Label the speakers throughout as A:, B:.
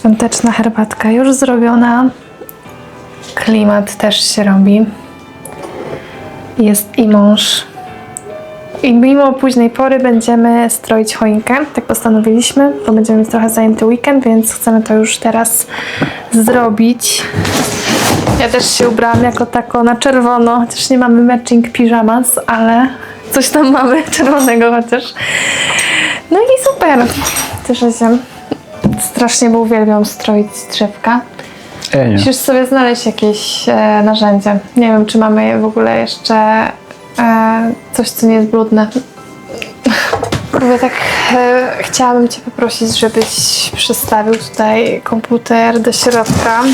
A: Świąteczna herbatka już zrobiona. Klimat też się robi. Jest i mąż. I mimo późnej pory będziemy stroić choinkę. Tak postanowiliśmy, bo będziemy mieć trochę zajęty weekend, więc chcemy to już teraz zrobić. Ja też się ubrałam jako tako na czerwono, chociaż nie mamy matching pijamas, ale coś tam mamy czerwonego chociaż. No i super. Cieszę się. Strasznie, bo uwielbiam stroić drzewka.
B: Ja nie.
A: Musisz sobie znaleźć jakieś e, narzędzie. Nie wiem, czy mamy w ogóle jeszcze e, coś, co nie jest brudne. Mówię tak, e, chciałabym Cię poprosić, żebyś przestawił tutaj komputer do środka.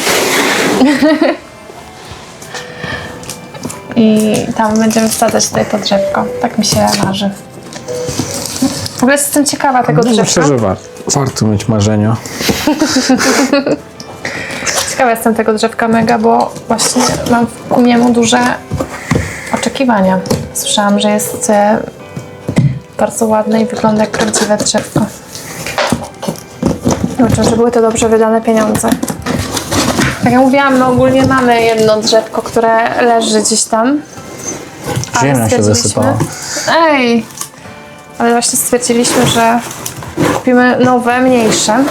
A: I tam będziemy wsadzać tutaj to drzewko. Tak mi się marzy. W ogóle jestem ciekawa tego drzewka.
B: myślę, że warto, warto mieć marzenia.
A: Ciekawa jestem tego drzewka mega, bo właśnie mam ku niemu duże oczekiwania. Słyszałam, że jest e, bardzo ładne i wygląda jak prawdziwe drzewko. Liczę, że były to dobrze wydane pieniądze. Tak jak mówiłam, my ogólnie mamy jedno drzewko, które leży gdzieś tam. Ale
B: Ziemia się
A: stwierdziliśmy-
B: zasypała.
A: Ej! Ale właśnie stwierdziliśmy, że kupimy nowe, mniejsze.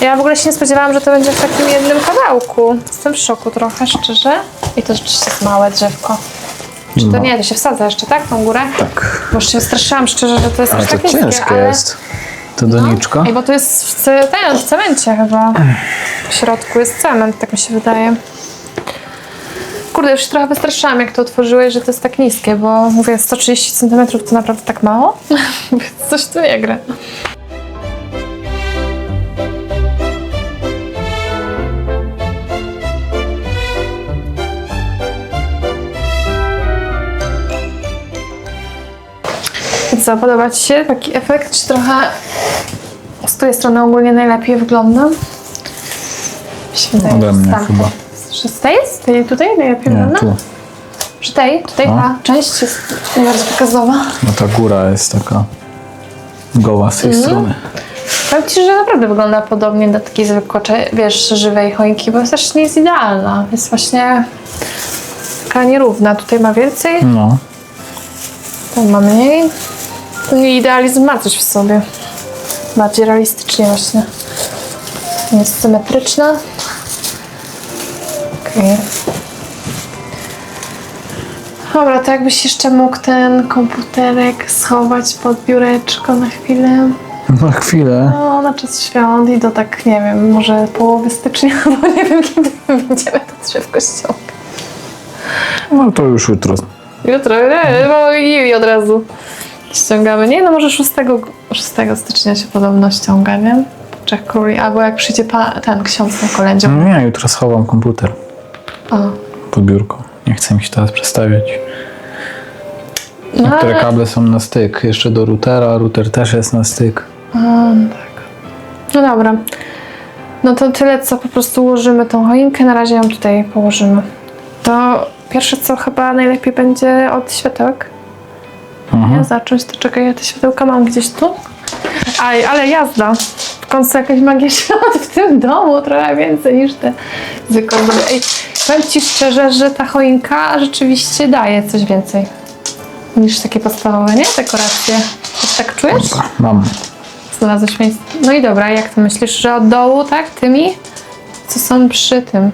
A: Ja w ogóle się nie spodziewałam, że to będzie w takim jednym kawałku. Jestem w szoku trochę, szczerze. I to rzeczywiście jest małe drzewko. Czy to
B: No.
A: nie, to się wsadza jeszcze, tak? Tą górę?
B: Tak.
A: Już się straszyłam szczerze, że to jest
B: Ale
A: aż
B: to
A: tak niskie,
B: ciężkie
A: ale...
B: jest. To doniczka.
A: Ej, bo to jest w, ce- ten, w cemencie chyba. W środku jest cement, tak mi się wydaje. Kurde, już się trochę wystraszyłam, jak to otworzyłeś, że to jest tak niskie, bo mówię, 130 cm to naprawdę tak mało? Więc Coś tu nie gra. Co, podoba Ci się taki efekt, czy trochę z tej strony ogólnie najlepiej wygląda? Mi się wydaje,
B: Ode
A: że
B: mnie
A: tamtej.
B: chyba.
A: Że z tej? Tej tutaj najlepiej
B: Nie,
A: wygląda?
B: tu.
A: Przy tej? Tutaj
B: No.
A: ta część jest najbardziej pokazowa.
B: No ta góra jest taka goła z tej
A: Mhm.
B: strony.
A: Powiem Ci, że naprawdę wygląda podobnie do takiej zwykłej, wiesz, żywej choinki, bo też nie jest idealna. Jest właśnie taka nierówna. Tutaj ma więcej,
B: No.
A: tu ma mniej. I idealizm ma coś w sobie. Bardziej realistycznie właśnie. Nie jest symetryczna. Okej. Dobra, to jakbyś jeszcze mógł ten komputerek schować pod biureczko na chwilę.
B: Na chwilę.
A: No, na czas świąt i do tak, nie wiem, może połowy stycznia, bo nie wiem, kiedy będziemy to drzewko ściągać.
B: No to już jutro.
A: Jutro, nie, bo i od razu ściągamy. Nie, no może 6, 6 stycznia się podobno ściąga, nie? Czech Króli, albo jak przyjdzie pa, ten ksiądz na kolędzie.
B: Nie, jutro schowam komputer
A: O.
B: pod biurko. Nie chcę mi się teraz przestawiać.
A: No,
B: Niektóre
A: ale-
B: kable są na styk. Jeszcze do routera. Router też jest na styk.
A: A, no tak. No dobra. No to tyle, co po prostu ułożymy tą choinkę. Na razie ją tutaj położymy. To pierwsze, co chyba najlepiej będzie od światełek.
B: Mhm.
A: Ja zacząć, to czekaj, ja te światełka mam gdzieś tu. Aj, ale jazda. W końcu jakaś magia świąt w tym domu, trochę więcej niż te zwykłe. Ej, powiem Ci szczerze, że ta choinka rzeczywiście daje coś więcej niż takie podstawowe, nie? Dekoracje. Też tak czujesz?
B: Mam.
A: Znalazłeś miejsce. No i dobra, jak to myślisz, że od dołu, tak? Tymi? Co są przy tym?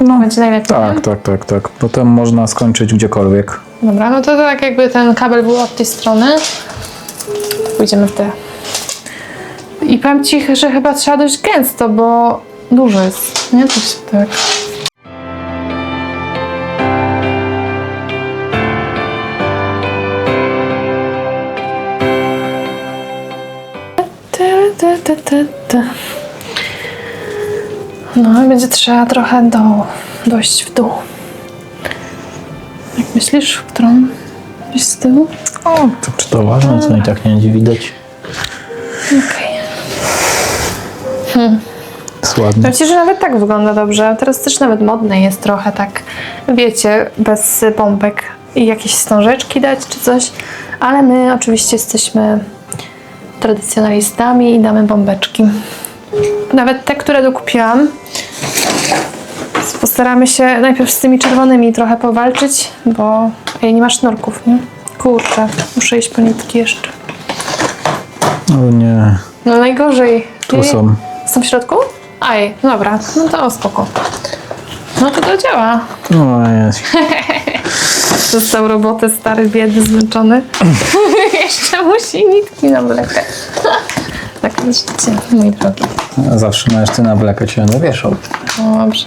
B: No.
A: Będzie najlepiej.
B: Tak, tak, tak, tak. Potem można skończyć gdziekolwiek.
A: Dobra, no to tak jakby ten kabel był od tej strony. Pójdziemy w te. I powiem Ci, że chyba trzeba dość gęsto, bo dużo jest, nie? To się tak. Ty, ty. No i będzie trzeba trochę do, dojść w dół. Jak myślisz, w którą? Gdzieś z tyłu?
B: O, to czy to ważne? Co i tak nie będzie widać.
A: Okej.
B: Ładnie.
A: Powiem Ci, że nawet tak wygląda dobrze. Teraz też nawet modne jest trochę tak, wiecie, bez bombek i jakieś wstążeczki dać czy coś. Ale my oczywiście jesteśmy tradycjonalistami i damy bombeczki. Nawet te, które dokupiłam, postaramy się najpierw z tymi czerwonymi trochę powalczyć, bo ej, nie ma sznurków, nie? Kurczę, muszę iść po nitki jeszcze.
B: O nie,
A: No najgorzej.
B: tu są.
A: Są w środku? Aj, dobra, no to spoko. No to to działa.
B: No jest.
A: Został robotę stary, biedny, zmęczony. Jeszcze musi nitki nawlekać. Tak życie, mój drogi.
B: Zawsze możesz ty nawlekać i będę wieszał.
A: No dobrze.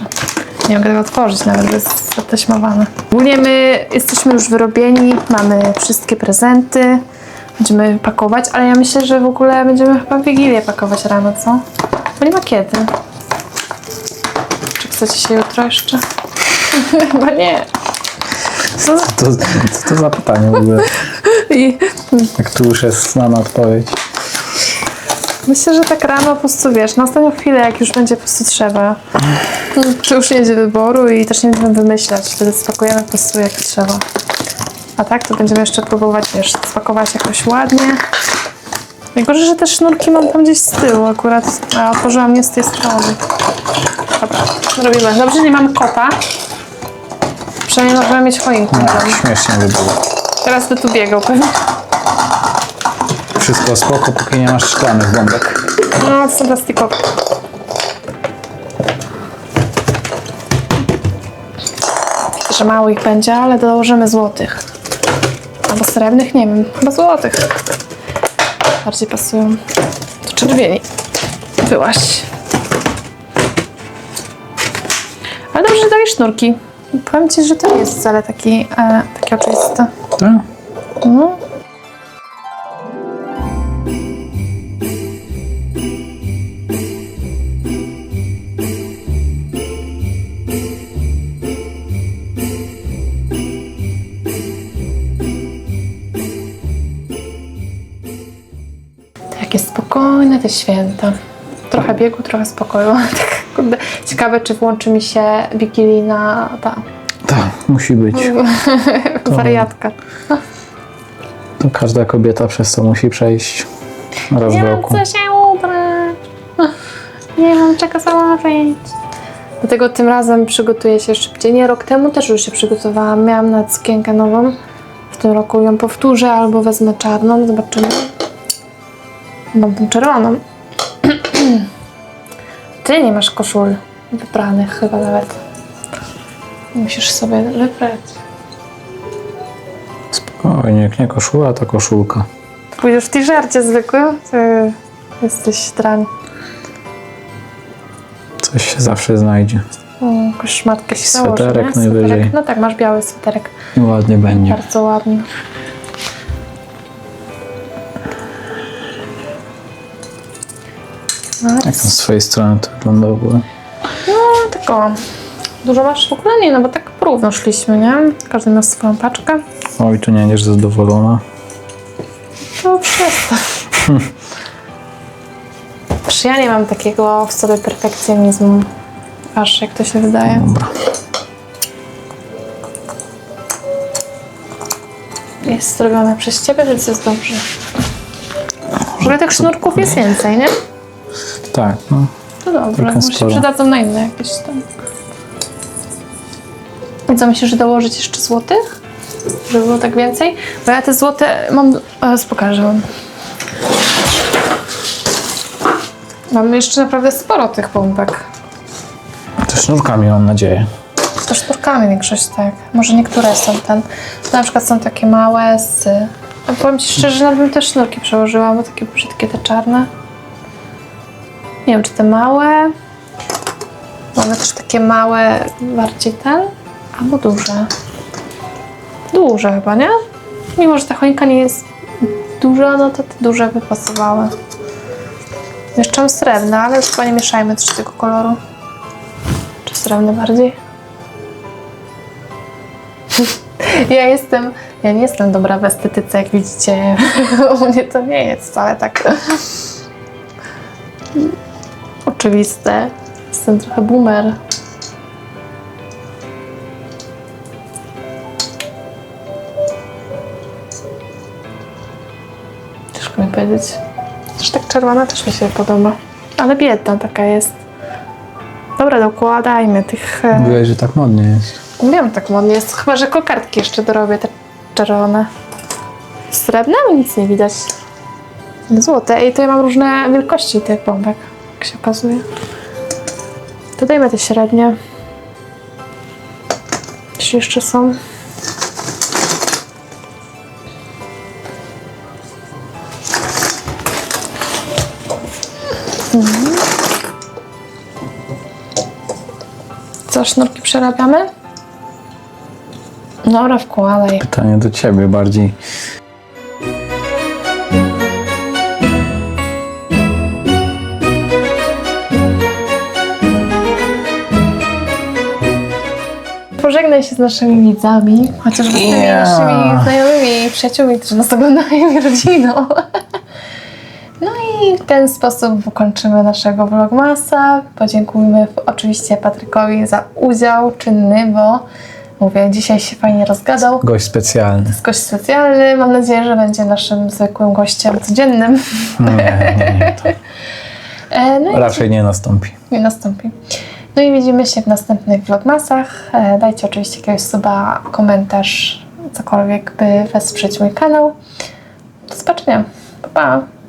A: Nie mogę tego otworzyć, nawet bo jest zataśmowane. Ogólnie my jesteśmy już wyrobieni, mamy wszystkie prezenty. Będziemy pakować, ale ja myślę, że w ogóle będziemy chyba w Wigilię pakować rano, co? Bo nie ma kiedy. Czy chcecie się jutro jeszcze? Chyba nie. Co?
B: To, co to za pytanie w ogóle?
A: I
B: Jak tu już jest znana odpowiedź.
A: myślę, że tak rano po prostu wiesz, na ostatnią chwilę, jak już będzie po prostu trzeba, to już nie będzie wyboru i też nie będziemy wymyślać, wtedy spakujemy po prostu jak trzeba. A tak, to będziemy jeszcze próbować, wiesz, spakować jakoś ładnie. Najgorzej, że te sznurki mam tam gdzieś z tyłu akurat, a otworzyłam nie z tej strony. Dobra, robimy. Dobrze, że nie mamy kota. Przynajmniej możemy mieć choinkę.
B: No, śmiesznie by było.
A: Teraz by tu biegał pewnie.
B: Wszystko spoko, póki nie masz szklanych bombek.
A: No, to są plastikowe. Że mało ich będzie, ale dołożymy złotych. Albo srebrnych, nie wiem, chyba złotych. Bardziej pasują do czerwieni. Byłaś. Ale dobrze, że dali sznurki. Powiem Ci, że to nie jest wcale taki, e, taki oczywisty.
B: Tak?
A: No. Takie spokojne te święta. Trochę biegu, trochę spokoju. Kurde. Ciekawe, czy włączy mi się wigilijna ta
B: Tak, musi być.
A: wariatka.
B: To każda kobieta przez to musi przejść raz
A: Nie
B: w
A: mam
B: roku.
A: co się ubrać. Nie mam czego założyć. Dlatego tym razem przygotuję się szybciej. Nie, rok temu też już się przygotowałam. Miałam na sukienkę nową. W tym roku ją powtórzę albo wezmę czarną. Zobaczymy. Mam tą czerwoną. Ty nie masz koszul wypranych chyba nawet. Musisz sobie wyprać.
B: Spokojnie, jak nie koszula, to koszulka.
A: Pójdziesz w t-shircie zwykłym? Ty jesteś drań.
B: Coś się zawsze znajdzie.
A: O, jakąś szmatkę się
B: Sweterek
A: nie?
B: najwyżej.
A: Sweterek. No tak, masz biały sweterek.
B: Ładnie będzie.
A: Bardzo ładny.
B: Jak tam z twojej strony to wygląda w ogóle?
A: no tylko dużo masz w ogóle? Nie, no bo tak porówno szliśmy, nie? Każdy miał swoją paczkę.
B: Oj, tu nie będziesz zadowolona.
A: To przestań. Przecież ja nie mam takiego w sobie perfekcjonizmu. Aż jak to się wydaje.
B: Dobra.
A: Jest zrobione przez ciebie, więc jest dobrze. W ogóle tych sznurków jest więcej, nie?
B: Tak, no.
A: To dobrze,
B: Trochę
A: może się
B: sporo.
A: przydadzą na inne jakieś tam. I co, myślisz, że dołożyć jeszcze złotych? Żeby było tak więcej? Bo ja te złote mam... Teraz pokażę wam. Mam jeszcze naprawdę sporo tych pompek.
B: Te sznurkami mam nadzieję.
A: To sznurkami większość, tak. Może niektóre są ten... Na przykład są takie małe z... A powiem Ci szczerze, że nawet bym te sznurki przełożyła, bo takie brzydkie te czarne. Nie wiem, czy te małe... Mamy też takie małe, bardziej ten, albo duże. Duże chyba, nie? Mimo, że ta choinka nie jest duża, no to te duże by pasowały. Jeszcze mam srebrne, ale już chyba nie mieszajmy trzeciego koloru. Czy srebrny bardziej? Ja jestem, ja nie jestem dobra w estetyce, jak widzicie. U mnie to nie jest wcale tak oczywiste. Jestem trochę boomer. Ciężko mi powiedzieć. Też tak czerwona też mi się podoba. ale biedna taka jest. Dobra, dokładajmy tych... e,
B: Mówiłeś, że tak modnie jest.
A: Wiem, tak modnie jest. Chyba, że kokardki jeszcze dorobię, te czerwone. Srebrne? Bo nic nie widać. Złote. I to ja mam różne wielkości tych bombek, jak się okazuje. To dajmy te średnie. Czy jeszcze są? Mhm. Co, sznurki przerabiamy? Dobra, wkładaj.
B: Pytanie do ciebie bardziej.
A: Się z naszymi widzami, chociaż z tymi
B: Ja.
A: naszymi znajomymi i przyjaciółmi, którzy nas oglądają i rodziną. No i w ten sposób kończymy naszego vlogmasa. Podziękujmy oczywiście Patrykowi za udział czynny, bo mówię, dzisiaj się fajnie rozgadał.
B: Gość specjalny.
A: Jest gość specjalny. Mam nadzieję, że będzie naszym zwykłym gościem codziennym.
B: Nie, nie, nie, to
A: E, No i
B: raczej nie nastąpi.
A: nie nastąpi. No i widzimy się w następnych vlogmasach. E, Dajcie oczywiście jakiegoś suba, komentarz, cokolwiek, by wesprzeć mój kanał. Do zobaczenia. Pa, pa.